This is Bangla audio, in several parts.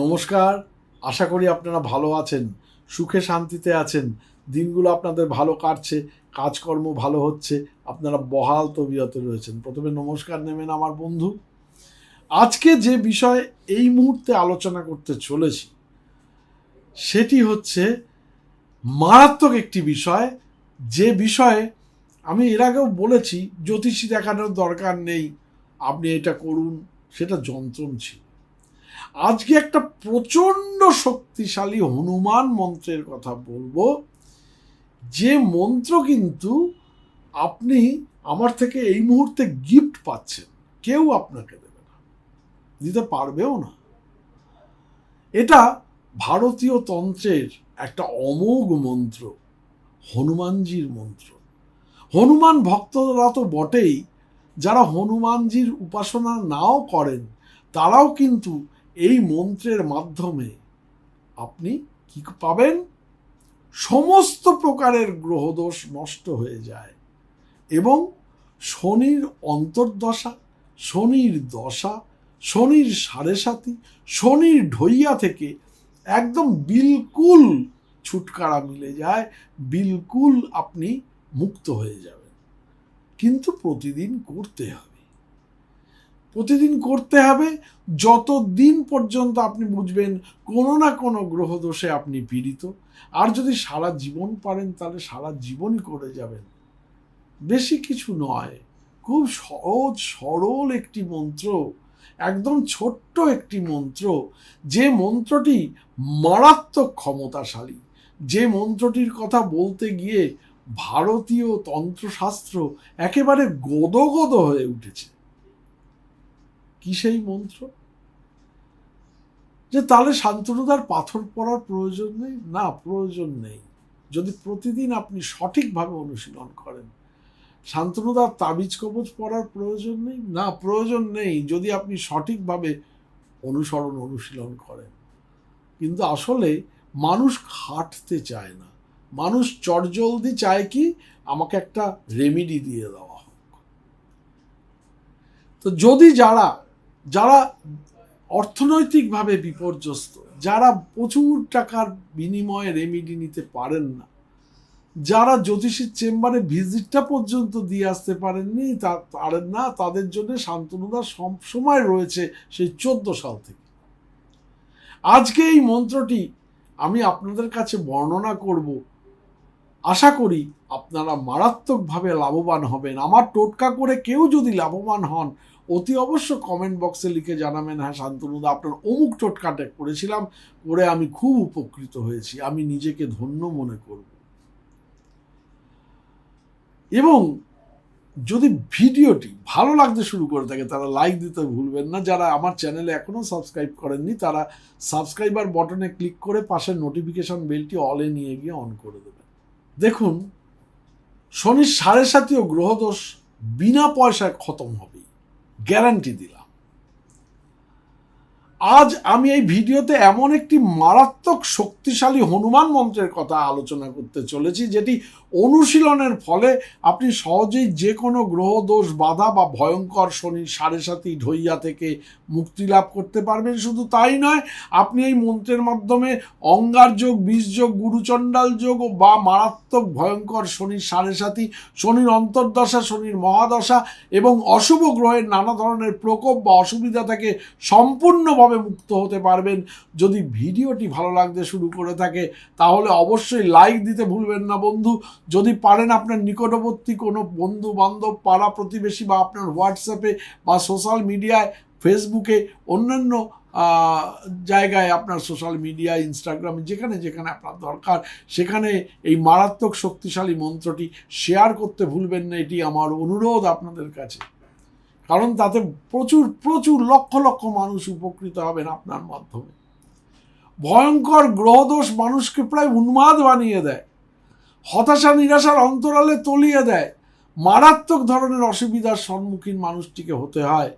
নমস্কার, আশা করি আপনারা ভালো আছেন, সুখে শান্তিতে আছেন, দিনগুলো আপনাদের ভালো কাটছে, কাজকর্ম ভালো হচ্ছে, আপনারা বহাল তবিয়তে রয়েছেন। প্রথমে নমস্কার নেবেন আমার বন্ধু। আজকে যে বিষয় এই মুহূর্তে আলোচনা করতে চলেছি, সেটি হচ্ছে মারাত্মক একটি বিষয়। যে বিষয়ে আমি এর আগেও বলেছি, জ্যোতিষী দেখানোর দরকার নেই, আপনি এটা করুন সেটা যন্ত্রণ ছিল। আজকে একটা প্রচণ্ড শক্তিশালী হনুমান মন্ত্রের কথা বলব। যে মন্ত্র কিন্তু আপনি আমার থেকে এই মুহূর্তে গিফট পাচ্ছেন, কেউ আপনাকে দেবে না, দিতে পারবেও না। এটা ভারতীয় তন্ত্রের একটা অমোঘ মন্ত্র, হনুমানজির মন্ত্র। হনুমান ভক্তরা তো বটেই যারা হনুমানজির উপাসনা নাও করেন, তারাও কিন্তু এই মন্ত্রের মাধ্যমে আপনি কি পাবেন? সমস্ত প্রকারের গ্রহদোষ নষ্ট হয়ে যায় এবং শনির অন্তর্দশা, শনির দশা, শনির সাড়ে সাতি, শনির ঢইয়া থেকে একদম বিলকুল ছুটকারা মিলে যায়, বিলকুল আপনি মুক্ত হয়ে যাবেন। কিন্তু প্রতিদিন করতে হবে। প্রতিদিন করতে হবে, যতদিন পর্যন্ত আপনি বুঝবেন কোনো না কোনো গ্রহদোষে আপনি পীড়িত। আর যদি সারা জীবন পারেন, তাহলে সারা জীবনই করে যাবেন। বেশি কিছু নয়, খুব সহজ, সরল একটি মন্ত্র, একদম ছোট্ট একটি মন্ত্র। যে মন্ত্রটি মারাত্মক ক্ষমতাশালী, যে মন্ত্রটির কথা বলতে গিয়ে ভারতীয় তন্ত্রশাস্ত্র একেবারে গদগদ হয়ে উঠেছে। কি সেই মন্ত্র? যে তাহলে শান্তনুদার পাথর পড়ার প্রয়োজন নেই? না, প্রয়োজন নেই। যদি প্রতিদিন আপনি সঠিকভাবে অনুশীলন করেন, শান্তনুদার তাবিজ কবচ পড়ার প্রয়োজন নেই? না, প্রয়োজন নেই। যদি আপনি সঠিকভাবে অনুসরণ, অনুশীলন করেন। কিন্তু আসলে মানুষ খাটতে চায় না। মানুষ চটজলদি চায় কি আমাকে একটা রেমিডি দিয়ে দেওয়া হোক। তো যদি যারা যারা অর্থনৈতিকভাবে বিপর্যস্ত, যারা প্রচুর টাকার বিনিময়ে রেমিডি নিতে পারেন না, যারা জ্যোতিষীর চেম্বারে ভিজিটটা পর্যন্ত দিয়ে আসতে পারেননি, তা পারেন না, তাদের জন্য শান্তনুদা সময় রয়েছে সেই চোদ্দ সাল থেকে। আজকে এই মন্ত্রটি আমি আপনাদের কাছে বর্ণনা করব আশা করি আপনারা মারাত্মকভাবে লাভবান হবেন। আমার টোটকা করে কেউ যদি লাভবান হন, অতি অবশ্য কমেন্ট বক্সে লিখে জানাবেন হ্যাঁ শান্তনুদা, আপনার অমুক টোটকাটা করেছিলাম, করে আমি খুব উপকৃত হয়েছি। আমি নিজেকে ধন্য মনে করব। এবং যদি ভিডিওটি ভালো লাগতে শুরু করে থাকে, তারা লাইক দিতে ভুলবেন না। যারা আমার চ্যানেলে এখনও সাবস্ক্রাইব করেননি, তারা সাবস্ক্রাইবার বটনে ক্লিক করে পাশের নোটিফিকেশন বেলটি অলে নিয়ে গিয়ে অন করে দেবেন। দেখুন শনির সাড়ে সাতীয় গ্রহদোষ বিনা পয়সায় খতম হবে। গ্যারান্টি দিলাম। আজ আমি এই ভিডিওতে এমন একটি মারাত্মক শক্তিশালী হনুমান মন্ত্রের কথা আলোচনা করতে চলেছি, যেটি অনুশীলনের ফলে আপনি সহজেই যে কোনো গ্রহ দোষ, বাধা বা ভয়ঙ্কর শনির সাড়ে সাতি ঢইয়া থেকে মুক্তি লাভ করতে পারবেন। শুধু তাই নয়, আপনি এই মন্ত্রের মাধ্যমে অঙ্গার যোগ যোগ, গুরুচণ্ডাল যোগ বা মারাত্মক ভয়ঙ্কর শনির সাড়ে সাতি শনির অন্তর্দশা, শনির মহাদশা এবং অশুভ গ্রহের নানা ধরনের প্রকোপ বা অসুবিধা থেকে সম্পূর্ণভাবে সুন্দরভাবে মুক্ত হতে পারবেন। যদি ভিডিওটি ভালো লাগতে শুরু করে থাকে, তাহলে অবশ্যই লাইক দিতে ভুলবেন না বন্ধু। যদি পারেন আপনার নিকটবর্তী কোনো বন্ধু বান্ধব পাড়া প্রতিবেশী বা আপনার হোয়াটসঅ্যাপে বা সোশ্যাল মিডিয়ায় ফেসবুকে অন্যান্য জায়গায় আপনার সোশ্যাল মিডিয়া ইনস্টাগ্রাম যেখানে যেখানে আপনার দরকার, সেখানে এই মারাত্মক শক্তিশালী মন্ত্রটি শেয়ার করতে ভুলবেন না। এটি আমার অনুরোধ আপনাদের কাছে। কারণ তাতে প্রচুর প্রচুর লক্ষ লক্ষ মানুষ উপকৃত হবেন আপনার মাধ্যমে। ভয়ঙ্কর গ্রহদোষ মানুষকে প্রায় উন্মাদ বানিয়ে দেয়। হতাশা, নিরাশার অন্তরালে তলিয়ে দেয়। মারাত্মক ধরনের অসুবিধার সম্মুখীন মানুষটিকে হতে হয়।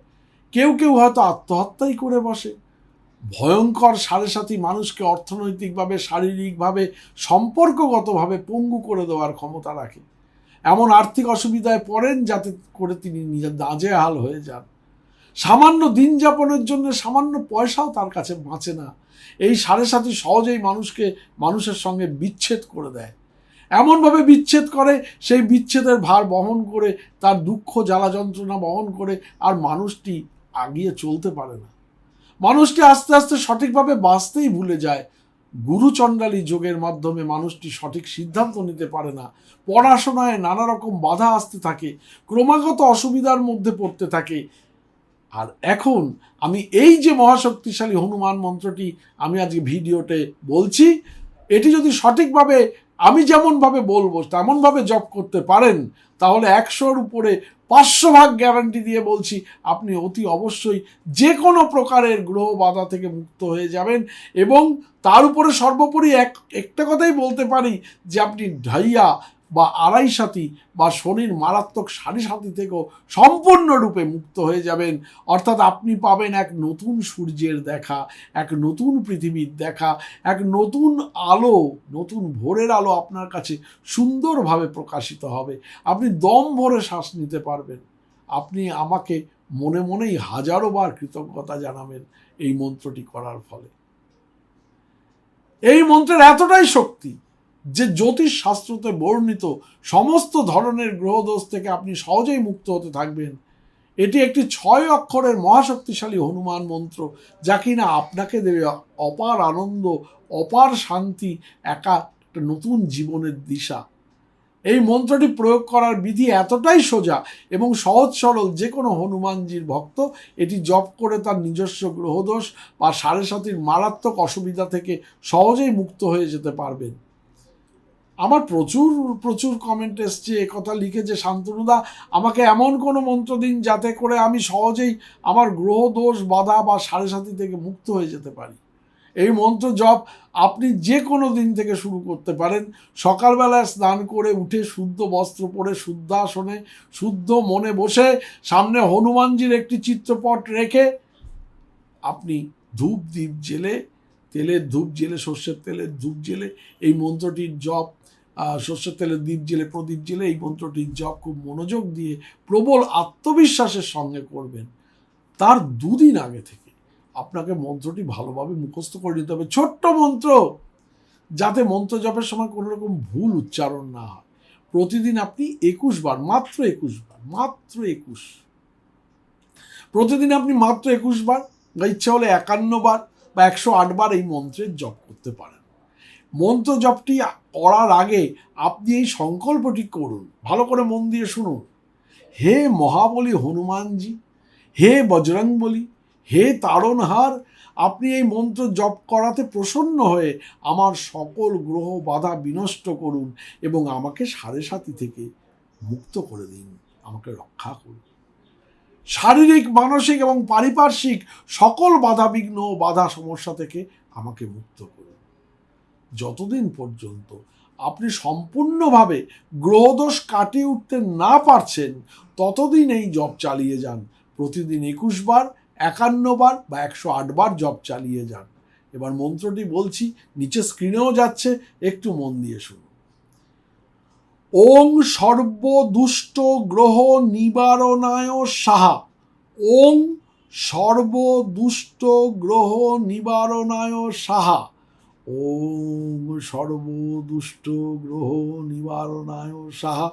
কেউ কেউ হয়তো আত্মহত্যাই করে বসে। ভয়ঙ্কর সাড়ে সাথী মানুষকে অর্থনৈতিকভাবে, শারীরিকভাবে, সম্পর্কগতভাবে পঙ্গু করে দেওয়ার ক্ষমতা রাখে। এমন আর্থিক অসুবিধায় পড়েন যাতে করে তিনি নিজের নাজেহাল হয়ে যান। সামান্য দিন যাপনের জন্য সামান্য পয়সাও তার কাছে বাঁচে না। এই সাড়ে সাথী সহজেই মানুষকে, মানুষের সঙ্গে বিচ্ছেদ করে দেয়। এমনভাবে বিচ্ছেদ করে, সেই বিচ্ছেদের ভার বহন করে, তার দুঃখ, জ্বালা যন্ত্রণা বহন করে আর মানুষটি আগিয়ে চলতে পারে না। মানুষটি আস্তে আস্তে সঠিকভাবে বাঁচতেই ভুলে যায়। গুরুচণ্ডালী যোগের মাধ্যমে মানুষটি সঠিক সিদ্ধান্ত নিতে পারে না। পড়াশোনায় নানা রকম বাধা আসতে থাকে, ক্রমাগত অসুবিধার মধ্যে পড়তে থাকে। আর এখন আমি এই যে মহাশক্তিশালী হনুমান মন্ত্রটি আমি আজকে ভিডিওতে বলছি, এটি যদি সঠিকভাবে আমি যেমনভাবে বলব, তেমনভাবে জব করতে পারেন, তাহলে একশোর উপরে পাঁচশো ভাগ গ্যারান্টি দিয়ে বলছি, আপনি অতি অবশ্যই যে কোনো প্রকারের গ্রহ বাধা থেকে মুক্ত হয়ে যাবেন এবং তার উপরে সর্বোপরি এক, একটা কথাই বলতে পারি যে আপনি ঢাইয়া বা আড়াই সাথী বা শনির মারাত্মক সাড়ে সাথী থেকেও সম্পূর্ণরূপে মুক্ত হয়ে যাবেন। অর্থাৎ আপনি পাবেন এক নতুন সূর্যের দেখা, এক নতুন পৃথিবীর দেখা, এক নতুন আলো, নতুন ভোরের আলো আপনার কাছে সুন্দরভাবে প্রকাশিত হবে। আপনি দম ভরে শ্বাস নিতে পারবেন। আপনি আমাকে মনে মনেই হাজারো বার কৃতজ্ঞতা জানাবেন এই মন্ত্রটি করার ফলে। এই মন্ত্রের এতটাই শক্তি যে জ্যোতিষ শাস্ত্রতে বর্ণিত সমস্ত ধরনের গ্রহদোষ থেকে আপনি সহজেই মুক্ত হতে থাকবেন। এটি একটি ছয় অক্ষরের মহাশক্তিশালী হনুমান মন্ত্র, যা কিনা আপনাকে দেবে অপার আনন্দ, অপার শান্তি, একা একটা নতুন জীবনের দিশা। এই মন্ত্রটি প্রয়োগ করার বিধি এতটাই সোজা এবং সহজ সরল যে কোনো হনুমানজির ভক্ত এটি জপ করে তার নিজস্ব গ্রহদোষ বা সাড়ে সাতির মারাত্মক অসুবিধা থেকে সহজেই মুক্ত হয়ে যেতে পারবেন। আমার প্রচুর প্রচুর কমেন্ট এসছে কথা লিখেছে শান্তনুদা। আমাকে এমন কোনো মন্ত্র দিন যাতে করে আমি সহজেই আমার গ্রহ দোষ বাধা বা সাড়ে সাথী থেকে মুক্ত হয়ে যেতে পারি। এই মন্ত্র জপ আপনি যে কোনো দিন থেকে শুরু করতে পারেন। সকালবেলায় স্নান করে উঠে শুদ্ধ বস্ত্র পরে শুদ্ধাসনে, শুদ্ধ মনে বসে, সামনে হনুমানজির একটি চিত্রপট রেখে আপনি ধূপ দ্বীপ জেলে, তেলের ধূপ জেলে, সর্ষের তেলের ধূপ জেলে এই মন্ত্রটির জপ সর্ষের তেলের দ্বীপ জেলে, প্রদীপ জেলে এই মন্ত্রটির জপ খুব মনোযোগ দিয়ে প্রবল আত্মবিশ্বাসের সঙ্গে করবেন। তার দুদিন আগে থেকে আপনাকে মন্ত্রটি ভালোভাবে মুখস্থ করে নিতে হবে। ছোট্ট মন্ত্র, যাতে মন্ত্র জপের সময় কোনো রকম ভুল উচ্চারণ না হয়। প্রতিদিন আপনি একুশ বার, মাত্র একুশ বার, মাত্র একুশ। প্রতিদিন আপনি মাত্র একুশ বার, বা ইচ্ছা হলে একান্ন বার বা একশো আট বার এই মন্ত্রের জপ করতে পারেন। মন্ত্র জপটি করার আগে আপনি এই সংকল্পটি করুন। ভালো করে মন দিয়ে শুনুন। হে মহাবলী হনুমানজি, হে বজরংবলী, হে তারণহার, আপনি এই মন্ত্র জপ করাতে প্রসন্ন হয়ে আমার সকল গ্রহ বাধা বিনষ্ট করুন এবং আমাকে সাড়ে সাথী থেকে মুক্ত করে দিন, আমাকে রক্ষা করুন। শারীরিক, মানসিক এবং পারিপার্শ্বিক সকল বাধা বিঘ্ন বাধা সমস্যা থেকে আমাকে মুক্ত করুন। যতদিন পর্যন্ত আপনি সম্পূর্ণভাবে গ্রহদোষ কাটিয়ে উঠতে না পারছেন, ততদিন এই জব চালিয়ে যান। প্রতিদিন একুশ বার, একান্ন বার বা একশো আট বার জব চালিয়ে যান। এবার মন্ত্রটি বলছি, নিচে স্ক্রিনেও যাচ্ছে, একটু মন দিয়ে শুনুন। ওং সর্বদুষ্ট গ্রহ নিবারণায় সাহা। ওং সর্বদুষ্ট গ্রহ নিবারণায় সাহা। ওং সর্বদুষ্ট গ্রহ নিবারণায় সাহা।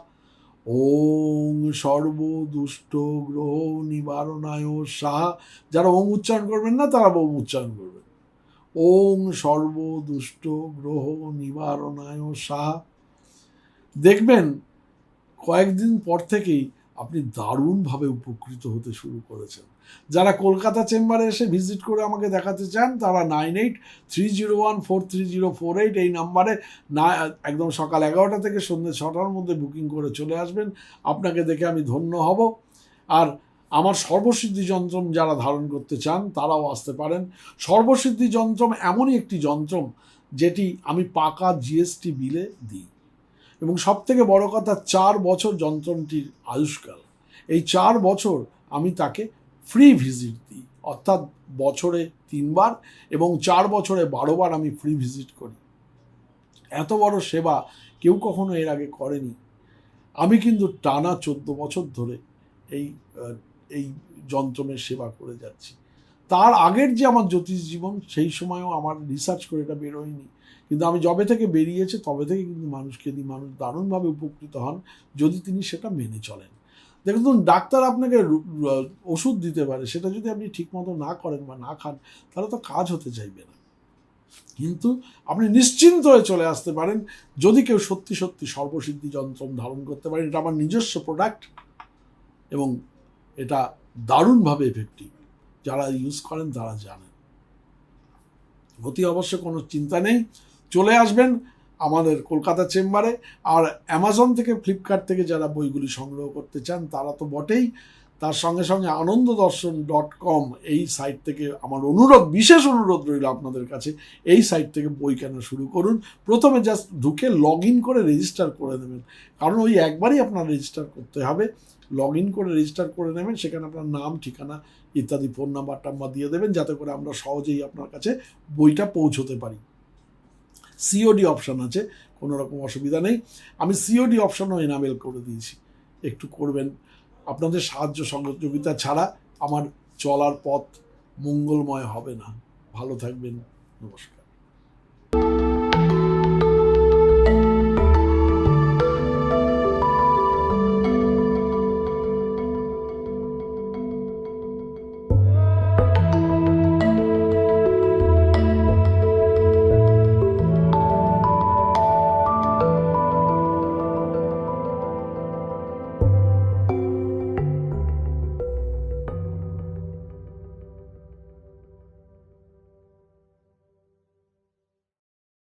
ওং সর্বদুষ্ট গ্রহ নিবারণায় সাহা। যারা ওম উচ্চারণ করবেন না, তারা ওম উচ্চারণ করবেন। ওং সর্বদুষ্ট গ্রহ নিবারণায় সাহা। দেখবেন, কয়েকদিন পর থেকেই আপনি দারুণভাবে উপকৃত হতে শুরু করেছেন। যারা কলকাতা চেম্বারে এসে ভিজিট করে আমাকে দেখাতে চান, তারা nine eight three zero one four three zero four eight এই নাম্বারে না, একদম সকাল এগারোটা থেকে সন্ধ্যে ছটার মধ্যে বুকিং করে চলে আসবেন। আপনাকে দেখে আমি ধন্য হব। আর আমার সর্বসিদ্ধি যন্ত্রম যারা ধারণ করতে চান, তারাও আসতে পারেন। সর্বসিদ্ধি যন্ত্রম এমনই একটি যন্ত্রম, যেটি আমি পাকা জিএসটি বিলে দিই। এবং সব থেকে বড় কথা, চার বছর যন্ত্রটির আয়ুষ্কাল। এই চার বছর আমি তাকে ফ্রি ভিজিট দিই, অর্থাৎ বছরে তিনবার এবং চার বছরে বারোবার আমি ফ্রি ভিজিট করি। এত বড় সেবা কেউ কখনো এর আগে করেনি। আমি কিন্তু টানা চোদ্দ বছর ধরে এই এই যন্ত্রণের সেবা করে যাচ্ছি। তার আগের যে আমার জ্যোতিষ জীবন, সেই সময়ও আমার রিসার্চ করে এটা বেরোয়নি। কিন্তু আমি যবে থেকে বেরিয়েছে, তবে থেকে কিন্তু মানুষকে দিই মানুষ দারুণভাবে উপকৃত হন যদি তিনি সেটা মেনে চলেন। দেখুন, ধরুন ডাক্তার আপনাকে ওষুধ দিতে পারে, সেটা যদি আপনি ঠিকমতো না করেন বা না খান, তাহলে তো কাজ হতে চাইবে না। কিন্তু আপনি নিশ্চিন্ত হয়ে চলে আসতে পারেন, যদি কেউ সত্যি সত্যি সর্বসিদ্ধি যন্ত্রম ধারণ করতে পারেন এটা আমার নিজস্ব প্রোডাক্ট এবং এটা দারুণভাবে এফেক্টিভ যারা ইউজ করেন, তারা জানেন। অতি অবশ্য কোনো চিন্তা নেই। চলে আসবেন আমাদের কলকাতা চেম্বারে। আর অ্যামাজন থেকে ফ্লিপকার্ট থেকে যারা বইগুলি সংগ্রহ করতে চান, তারা তো বটেই। তার সঙ্গে সঙ্গে আনন্দ দর্শন ডট কম এই সাইট থেকে আমার অনুরোধ, বিশেষ অনুরোধ রইল আপনাদের কাছে, এই সাইট থেকে বই কেনা শুরু করুন? প্রথমে জাস্ট ঢুকে লগ ইন করে রেজিস্টার করে নেবেন। কারণ ওই একবারই আপনার রেজিস্টার করতে হবে। লগ ইন করে রেজিস্টার করে নেবেন, সেখানে আপনার নাম, ঠিকানা ইত্যাদি ফোন নাম্বার টাম্বার দিয়ে দেবেন, যাতে করে আমরা সহজেই আপনার কাছে বইটা পৌঁছতে পারি। সিওডি অপশান আছে, কোনো রকম অসুবিধা নেই। আমি সিওডি অপশানও এনাবেল করে দিয়েছি। একটু করবেন। আপনাদের সাহায্য সহযোগিতা ছাড়া আমার চলার পথ মঙ্গলময় হবে না। ভালো থাকবেন। নমস্কার।